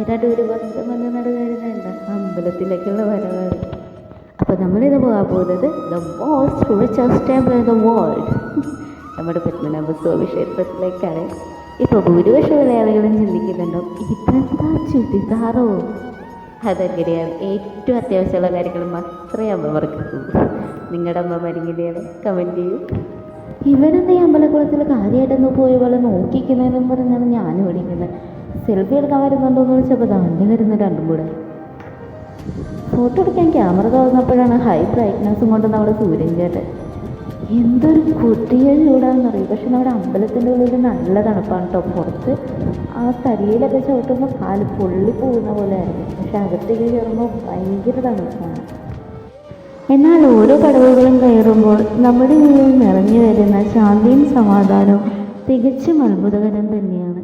ഏതാണ്ട് ഒരു വർഷം വന്ന് നടുകാരുന്നുണ്ട് അമ്പലത്തിലേക്കുള്ള വരവാണ്. അപ്പോൾ നമ്മളിത് പോകാൻ പോകുന്നത് the most richest temple in the world നമ്മുടെ പത്മനാഭ സ്വാമി ക്ഷേത്രത്തിലേക്കാണ് ഇപ്പോൾ ഭൂരിപക്ഷം മലയാളികളും ചിന്തിക്കുന്നുണ്ടോ? ഇതെന്താ ചുരിദാറോ? അതെങ്ങനെയാണ്? ഏറ്റവും അത്യാവശ്യമുള്ള കാര്യങ്ങൾ മാത്രമേ അമ്മമാർക്ക് നിങ്ങളുടെ അമ്മ ഇങ്ങനെയാണ് കമന്റ് ചെയ്യൂ. ഇവരെന്താ ഈ അമ്പലക്കുളത്തിൽ കാര്യമായിട്ടൊന്ന് പോയ പോലെ നോക്കിക്കുന്നതെന്നും പറഞ്ഞാണ് ഞാൻ വിളിക്കുന്നത് സെൽഫി എടുക്കാൻ വരുന്നുണ്ടോ എന്ന് ചോദിച്ചപ്പോൾ തന്നെ വരുന്ന രണ്ടും കൂടെ. ഫോട്ടോ എടുക്കാൻ ക്യാമറ തുറന്നപ്പോഴാണ് ഹൈ ബ്രൈറ്റ്നസ്സും കൊണ്ട് നമ്മുടെ സൂര്യൻ ചേട്ടൻ. എന്തൊരു കുട്ടികൾ ചൂടാണെന്നറിയും പക്ഷെ നമ്മുടെ അമ്പലത്തിന്റെ ഉള്ളിൽ നല്ല തണുപ്പാണ് കേട്ടോ പുറത്ത് ആ തരിയിലൊക്കെ ചവിട്ടുമ്പോൾ കാൽ പൊള്ളി പോകുന്ന പോലെ ആയിരുന്നു പക്ഷെ അകത്തേക്ക് കയറുമ്പോൾ ഭയങ്കര തണുപ്പാണ്. എന്നാൽ ഓരോ പടവുകളും കയറുമ്പോൾ നമ്മുടെ ഉള്ളിൽ നിറഞ്ഞു വരുന്ന ശാന്തിയും സമാധാനവും തികച്ചും അത്ഭുതകരം തന്നെയാണ്.